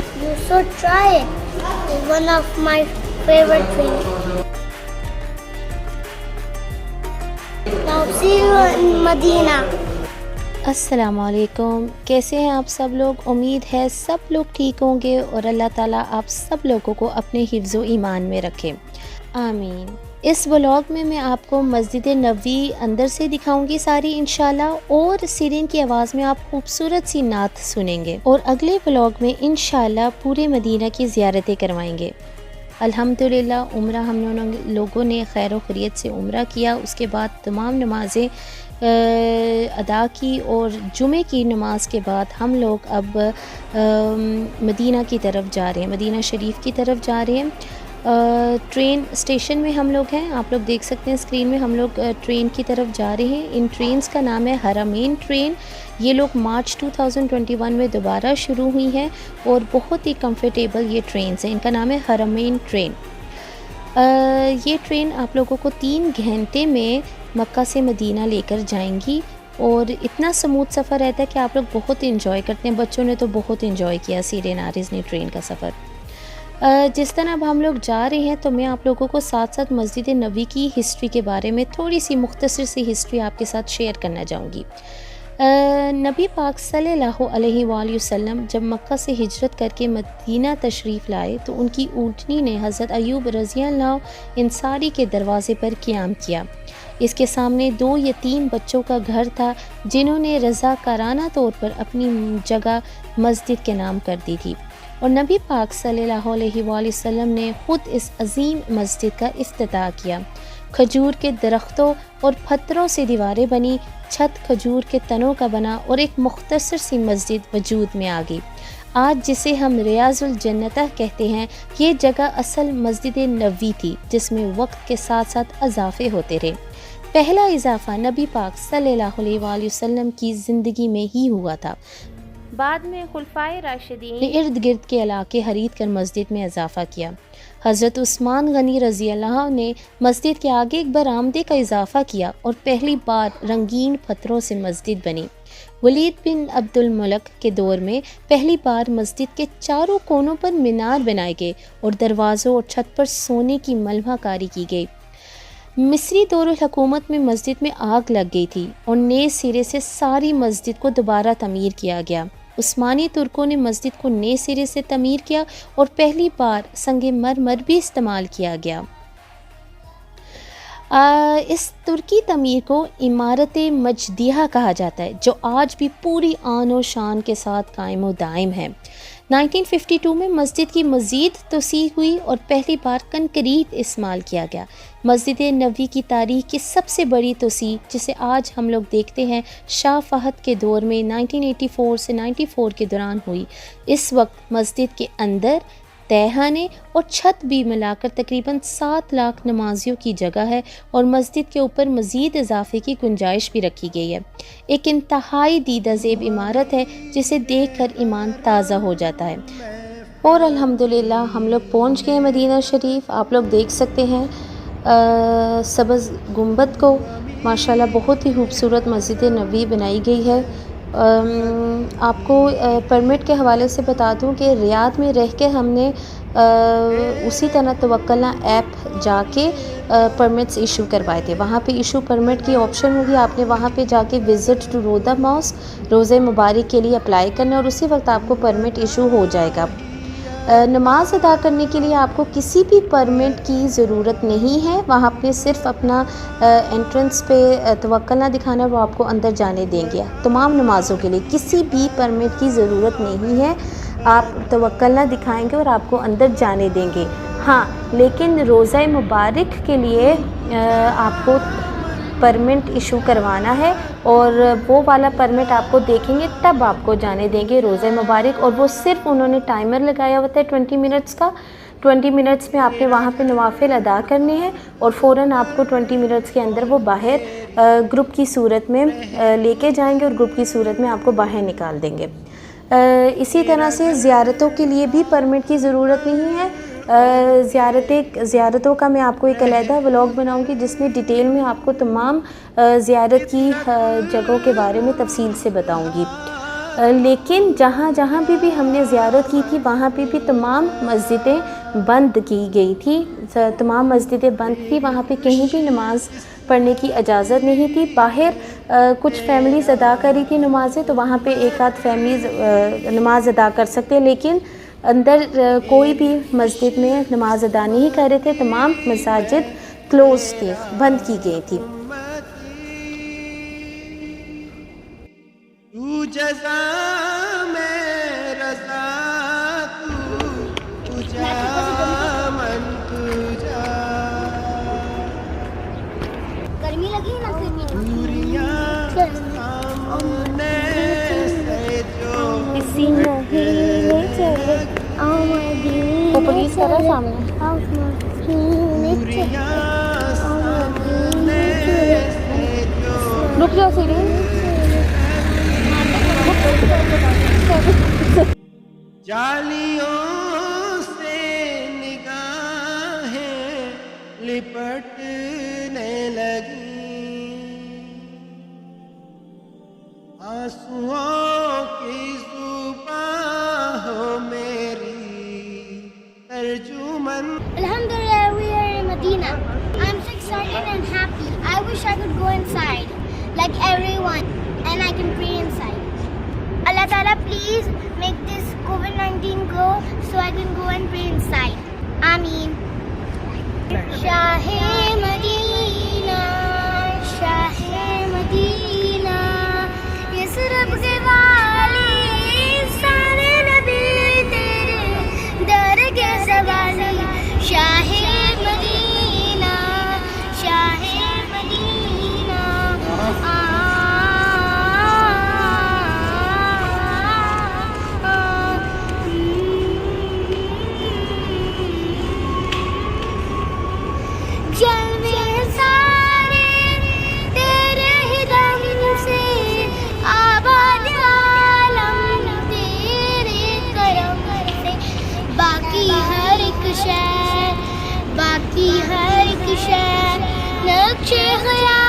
very. You should try it. It's one of my favorite things. Now see you in Medina. असलकुम कैसे हैं आप सब लोग उम्मीद है सब लोग ठीक होंगे और अल्लाह ताला आप सब लोगों को अपने हिफ्ज़ ईमान में रखे आमीन इस व्लॉग में मैं आपको मस्जिद नबी अंदर से दिखाऊँगी सारी इनशाला और सीरियन की आवाज़ में आप खूबसूरत सी नात सुनेंगे। और अगले व्लॉग में इनशाला पूरे मदीना की ज़्यारतें करवाएँगे। अल्हम्दुलिल्लाह उम्र हम लोगों ने खैर खरीत से उम्र किया। उसके बाद तमाम नमाज़ें अदा की और जुमे की नमाज़ के बाद हम लोग अब आ, मदीना की तरफ़ जा रहे हैं मदीना शरीफ की तरफ़ जा रहे हैं। ट्रेन स्टेशन में हम लोग हैं। आप लोग देख सकते हैं स्क्रीन में हम लोग ट्रेन की तरफ़ जा रहे हैं। इन ट्रेन्स का नाम है हरामेन ट्रेन ये लोग मार्च 2021 में दोबारा शुरू हुई हैं और बहुत ही कंफर्टेबल ये ट्रेन हैं। इनका नाम है हरामेन ट्रेन ये ट्रेन आप लोगों को तीन घंटे में मक्का से मदीना लेकर जाएँगी और इतना स्मूथ सफ़र रहता है कि आप लोग बहुत इंजॉय करते हैं। बच्चों ने तो बहुत इंजॉय किया सीरे नारिज ने ट्रेन का सफ़र। जिस तरह अब हम लोग जा रहे हैं तो मैं आप लोगों को साथ साथ मस्जिद नबी की हिस्ट्री के बारे में थोड़ी सी मुख्तर सी हिस्ट्री आपके साथ शेयर करना चाहूँगी। नबी पाक सल्लल्लाहु अलैहि वसल्लम जब मक्का से हिजरत करके मदीना तशरीफ़ लाए तो उनकी ऊँटनी ने हज़रत अयूब रज़ी इंसारी के दरवाज़े पर क़्याम किया। इसके सामने दो यतीम बच्चों का घर था, जिन्होंने रज़ा काराना तौर पर अपनी जगह मस्जिद के नाम कर दी थी। और नबी पाक सल्लल्लाहु अलैहि वसल्लम ने ख़ुद इस अजीम मस्जिद का अफ्ताह किया। खजूर के दरख्तों और पत्थरों से दीवारें बनी, छत खजूर के तनों का बना और एक मुख्तर सी मस्जिद वजूद में आ गई। आज जिसे हम रियाजुल जन्नता कहते हैं, ये जगह असल मस्जिद नबी थी, जिसमें वक्त के साथ साथ अजाफे होते रहे। पहला इजाफा नबी पाक सल्लल्लाहु अलैहि वसल्लम की ज़िंदगी में ही हुआ था। बाद में खुलफाए राशिदीन ने इर्द गिर्द के इलाके खरीद कर मस्जिद में इजाफा किया। हज़रत उस्मान गनी रज़ी अल्लाह ने मस्जिद के आगे एक बरामदे का इजाफा किया और पहली बार रंगीन पत्थरों से मस्जिद बनी। वलीद बिन अब्दुल मलक के दौर में पहली बार मस्जिद के चारों कोनों पर मीनार बनाए गए और दरवाज़ों और छत पर सोने की मलभाकारी की गई। मिस्री दौर में मस्जिद में आग लग गई थी और नए सिरे से सारी मस्जिद को दोबारा तमीर किया गया। उस्मानी तुर्कों ने मस्जिद को नए सिरे से तमीर किया और पहली बार संग मरमर भी इस्तेमाल किया गया। आ, इस तुर्की तमीर को इमारत मजदिया कहा जाता है जो आज भी पूरी आन और शान के साथ कायम व दायम है। 1952 में मस्जिद की मज़ीद तोसी हुई और पहली बार कंक्रीट इस्तेमाल किया गया। मस्जिद नबी की तारीख की सबसे बड़ी तोसी जिसे आज हम लोग देखते हैं, शाह फहद के दौर में 1984 से 94 के दौरान हुई। इस वक्त मस्जिद के अंदर तहखाने और छत भी मिलाकर तकरीबन सात लाख नमाजियों की जगह है और मस्जिद के ऊपर मज़ीद इजाफे की गुंजाइश भी रखी गई है। एक इंतहाई दीदा जेब इमारत है, जिसे देख कर ईमान ताज़ा हो जाता है। और अल्हम्दुलिल्लाह, हम लोग पहुँच गए मदीना शरीफ। आप लोग देख सकते हैं सब्ज़ गुंबद को। माशाल्लाह, बहुत ही खूबसूरत मस्जिद नबी बनाई गई है। आपको परमिट के हवाले से बता दूँ कि रियाद में रह के हमने उसी तरह तवक्लना ऐप जाके परमिट्स इशू करवाए थे। वहाँ पे इशू परमिट की ऑप्शन होगी आपने वहाँ पे जाके विज़िट टू रोदा मॉस रोज़े मुबारक के लिए अप्लाई करना, और उसी वक्त आपको परमिट इशू हो जाएगा। नमाज़ अदा करने के लिए आपको किसी भी परमिट की ज़रूरत नहीं है। वहाँ पे सिर्फ़ अपना एंट्रेंस पे तवक्ल दिखाना, वो आपको अंदर जाने देंगे। तमाम नमाज़ों के लिए किसी भी परमिट की ज़रूरत नहीं है। आप तवक्ल दिखाएँगे और आपको अंदर जाने देंगे। हाँ लेकिन रोज़ा मुबारक के लिए आपको परमिट इशू करवाना है। और वो वाला परमिट आपको देखेंगे, तब आपको जाने देंगे रोज़े मुबारक। और वो सिर्फ़ उन्होंने टाइमर लगाया होता है ट्वेंटी मिनट्स का। ट्वेंटी मिनट्स में आपने वहाँ पे नवाफिल अदा करने हैं और फ़ौर आपको ट्वेंटी मिनट्स के अंदर वो बाहर ग्रुप की सूरत में लेके जाएँगे और ग्रुप की सूरत में आपको बाहर निकाल देंगे। इसी तरह से ज़्यारतों के लिए भी परमिट की ज़रूरत नहीं है। ज़्यारत ज़्यारतों का मैं आपको एक अलहदा व्लॉग बनाऊँगी जिसमें डिटेल में आपको तमाम ज़्यारत की जगहों के बारे में तफसील से बताऊँगी। लेकिन जहाँ जहाँ भी भी हमने ज़्यारत की थी वहाँ पे भी तमाम मस्जिदें बंद की गई थी। तमाम मस्जिदें बंद थी वहाँ पे कहीं भी नमाज़ पढ़ने की इजाज़त नहीं थी। बाहर अ, कुछ फैमिलीज़ अदा कर थी नमाज़ें तो वहाँ पे एक आध फैमिलीज़ नमाज़ अदा कर सकते हैं लेकिन अंदर कोई भी मस्जिद में नमाज़ अदा नहीं कर रहे थे, तमाम मसाजिद क्लोज थी, बंद की गई थी। जजा कर रहा रुक जाओ सीढ़ी। जालियों से निगाहें लिपटने like everyone, and I can pray inside. Allah Ta'ala, please make this COVID 19 go so I can go and pray inside. Ameen. Shahe 对呀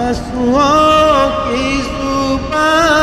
आंसुओं की जुबां